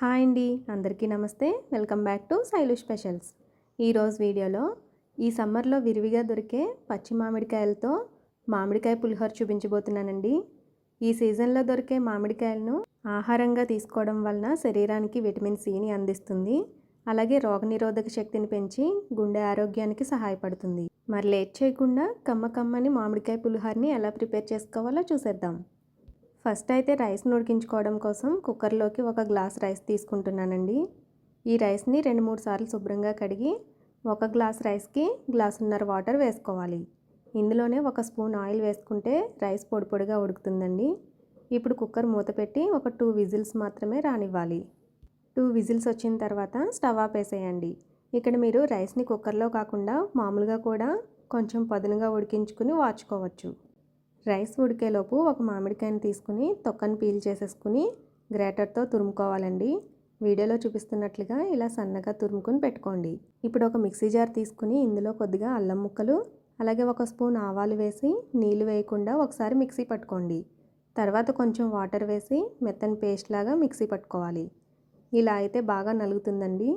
Hi అండి అందరికీ నమస్తే. Welcome back to Sailu specials. ఈరోజు వీడియోలో ఈ సమ్మర్లో విరివిగా దొరికే పచ్చి మామిడికాయలతో మామిడికాయ పులిహోర చూపించబోతున్నానండి. ఈ సీజన్లో దొరికే మామిడికాయలను ఆహారంగా తీసుకోవడం వలన శరీరానికి విటమిన్ సిని అందిస్తుంది. అలాగే రోగనిరోధక శక్తిని పెంచి గుండె ఆరోగ్యానికి సహాయపడుతుంది. మరి లేట్ చేయకుండా కమ్మ కమ్మని మామిడికాయ పులిహోరని ఎలా ప్రిపేర్ చేసుకోవాలో చూసేద్దాం. ఫస్ట్ అయితే రైస్ను ఉడికించుకోవడం కోసం కుక్కర్లోకి ఒక గ్లాస్ రైస్ తీసుకుంటున్నానండి. ఈ రైస్ని రెండు మూడు సార్లు శుభ్రంగా కడిగి ఒక గ్లాస్ రైస్కి గ్లాసున్నర వాటర్ వేసుకోవాలి. ఇందులోనే ఒక స్పూన్ ఆయిల్ వేసుకుంటే రైస్ పొడి పొడిగా ఉడుకుతుందండి. ఇప్పుడు కుక్కర్ మూత పెట్టి ఒక టూ విజిల్స్ మాత్రమే రానివ్వాలి. టూ విజిల్స్ వచ్చిన తర్వాత స్టవ్ ఆపేసేయండి ఇక్కడ మీరు రైస్ని కుక్కర్లో కాకుండా మామూలుగా కూడా కొంచెం పదునుగా ఉడికించుకుని వాచుకోవచ్చు. రైస్ ఉడికేలోపు ఒక మామిడికాయని తీసుకుని తొక్కను పీల్ చేసేసుకుని గ్రేటర్తో తురుముకోవాలండి. వీడియోలో చూపిస్తున్నట్లుగా ఇలా సన్నగా తురుముకుని పెట్టుకోండి. ఇప్పుడు ఒక మిక్సీ జార్ తీసుకుని ఇందులో కొద్దిగా అల్లం ముక్కలు అలాగే ఒక స్పూన్ ఆవాలు వేసి నీళ్ళు వేయకుండా ఒకసారి మిక్సీ పట్టుకోండి. తర్వాత కొంచెం వాటర్ వేసి మెత్తని పేస్ట్ లాగా మిక్సీ పట్టుకోవాలి. ఇలా అయితే బాగా నలుగుతుందండి.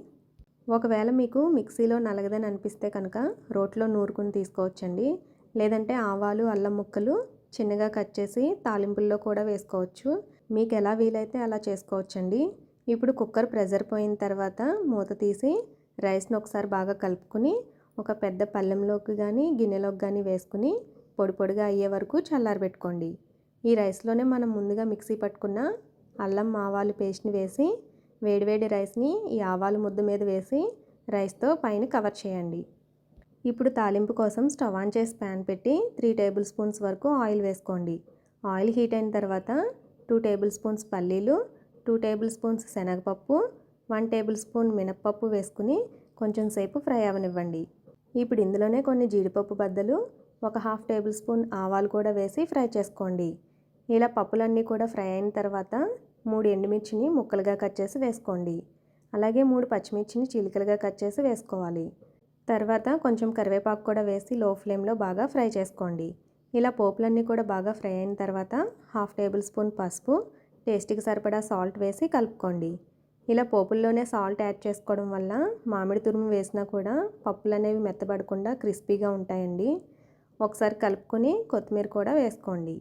ఒకవేళ మీకు మిక్సీలో నలగదని అనిపిస్తే కనుక రోట్లో నూరుకుని తీసుకోవచ్చండి. లేదంటే ఆవాలు అల్లం ముక్కలు చిన్నగా కట్ చేసి తాలింపుల్లో కూడా వేసుకోవచ్చు. మీకు ఎలా వీలైతే అలా చేసుకోవచ్చండి. ఇప్పుడు కుక్కర్ ప్రెజర్ పోయిన తర్వాత మూత తీసి రైస్ని ఒకసారి బాగా కలుపుకుని ఒక పెద్ద పళ్ళెంలోకి కానీ గిన్నెలోకి కానీ వేసుకుని పొడి పొడిగా అయ్యే వరకు చల్లారబెట్టుకోండి. ఈ రైస్లోనే మనం ముందుగా మిక్సీ పట్టుకున్న అల్లం ఆవాలు పేస్ట్ని వేసి వేడివేడి రైస్ని ఈ ఆవాలు ముద్ద మీద వేసి రైస్తో పైన కవర్ చేయండి. ఇప్పుడు తాలింపు కోసం స్టవ్ ఆన్ చేసి ప్యాన్ పెట్టి త్రీ టేబుల్ స్పూన్స్ వరకు ఆయిల్ వేసుకోండి. ఆయిల్ హీట్ అయిన తర్వాత టూ టేబుల్ స్పూన్స్ పల్లీలు టూ టేబుల్ స్పూన్స్ శనగపప్పు వన్ టేబుల్ స్పూన్ మినప్పప్పు వేసుకుని కొంచెం సేపు ఫ్రై అవనివ్వండి. ఇప్పుడు ఇందులోనే కొన్ని జీడిపప్పు బద్దలు ఒక హాఫ్ టేబుల్ స్పూన్ ఆవాలు కూడా వేసి ఫ్రై చేసుకోండి. ఇలా పప్పులన్నీ కూడా ఫ్రై అయిన తర్వాత మూడు ఎండుమిర్చిని ముక్కలుగా కట్ చేసి వేసుకోండి. అలాగే మూడు పచ్చిమిర్చిని చీలికలుగా కట్ చేసి వేసుకోవాలి. తర్వాత కొంచెం కరివేపాకు కూడా వేసి లో ఫ్లేమ్లో బాగా ఫ్రై చేసుకోండి. ఇలా పోపులన్నీ కూడా బాగా ఫ్రై అయిన తర్వాత హాఫ్ టేబుల్ స్పూన్ పసుపు టేస్ట్కి సరిపడా సాల్ట్ వేసి కలుపుకోండి. ఇలా పోపుల్లోనే సాల్ట్ యాడ్ చేసుకోవడం వల్ల మామిడి తురుము వేసినా కూడా పప్పులు అనేవి మెత్తబడకుండా క్రిస్పీగా ఉంటాయండి. ఒకసారి కలుపుకొని కొత్తిమీర కూడా వేసుకోండి.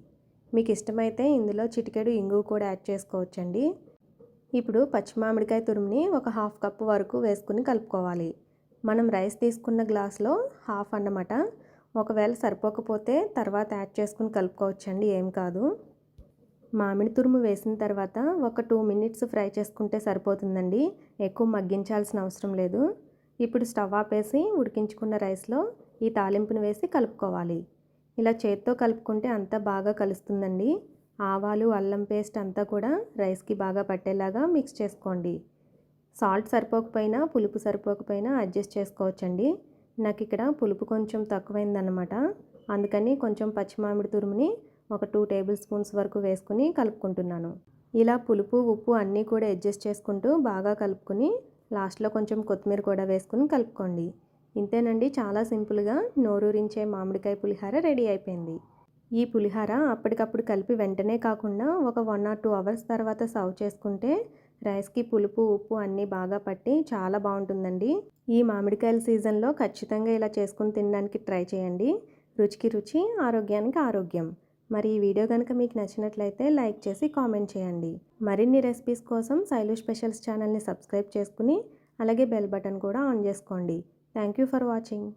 మీకు ఇష్టమైతే ఇందులో చిటికెడు ఇంగువ కూడా యాడ్ చేసుకోవచ్చండి. ఇప్పుడు పచ్చి మామిడికాయ తురుముని ఒక హాఫ్ కప్ వరకు వేసుకుని కలుపుకోవాలి. మనం రైస్ తీసుకున్న గ్లాస్లో హాఫ్ అన్నమాట. ఒకవేళ సరిపోకపోతే తర్వాత యాడ్ చేసుకుని కలుపుకోవచ్చండి ఏం కాదు. మామిడి తురుము వేసిన తర్వాత ఒక టూ మినిట్స్ ఫ్రై చేసుకుంటే సరిపోతుందండి. ఎక్కువ మగ్గించాల్సిన అవసరం లేదు. ఇప్పుడు స్టవ్ ఆపేసి ఉడికించుకున్న రైస్లో ఈ తాలింపును వేసి కలుపుకోవాలి. ఇలా చేత్తో కలుపుకుంటే అంతా బాగా కలుస్తుందండి. ఆవాలు అల్లం పేస్ట్ అంతా కూడా రైస్కి బాగా పట్టేలాగా మిక్స్ చేసుకోండి. సాల్ట్ సరిపోకపోయినా పులుపు సరిపోకపోయినా అడ్జస్ట్ చేసుకోవచ్చండి. నాకు ఇక్కడ పులుపు కొంచెం తక్కువైందన్నమాట. అందుకని కొంచెం పచ్చిమామిడి తురుముని ఒక టూ టేబుల్ స్పూన్స్ వరకు వేసుకుని కలుపుకుంటున్నాను. ఇలా పులుపు ఉప్పు అన్నీ కూడా అడ్జస్ట్ చేసుకుంటూ బాగా కలుపుకొని లాస్ట్లో కొంచెం కొత్తిమీర కూడా వేసుకుని కలుపుకోండి. ఇంతేనండి చాలా సింపుల్గా నోరూరించే మామిడికాయ పులిహార రెడీ అయిపోయింది. ఈ పులిహార అప్పటికప్పుడు కలిపి వెంటనే కాకుండా ఒక వన్ ఆర్ టూ అవర్స్ తర్వాత సర్వ్ చేసుకుంటే రైస్కి పులుపు ఉప్పు అన్నీ బాగా పట్టి చాలా బాగుంటుందండి. ఈ మామిడికాయల సీజన్లో ఖచ్చితంగా ఇలా చేసుకుని తినడానికి ట్రై చేయండి. రుచికి రుచి ఆరోగ్యానికి ఆరోగ్యం. మరి ఈ వీడియో కనుక మీకు నచ్చినట్లయితే లైక్ చేసి కామెంట్ చేయండి. మరిన్ని రెసిపీస్ కోసం సైలు స్పెషల్స్ ఛానల్ని సబ్స్క్రైబ్ చేసుకుని అలాగే బెల్ బటన్ కూడా ఆన్ చేసుకోండి. Thank you for watching.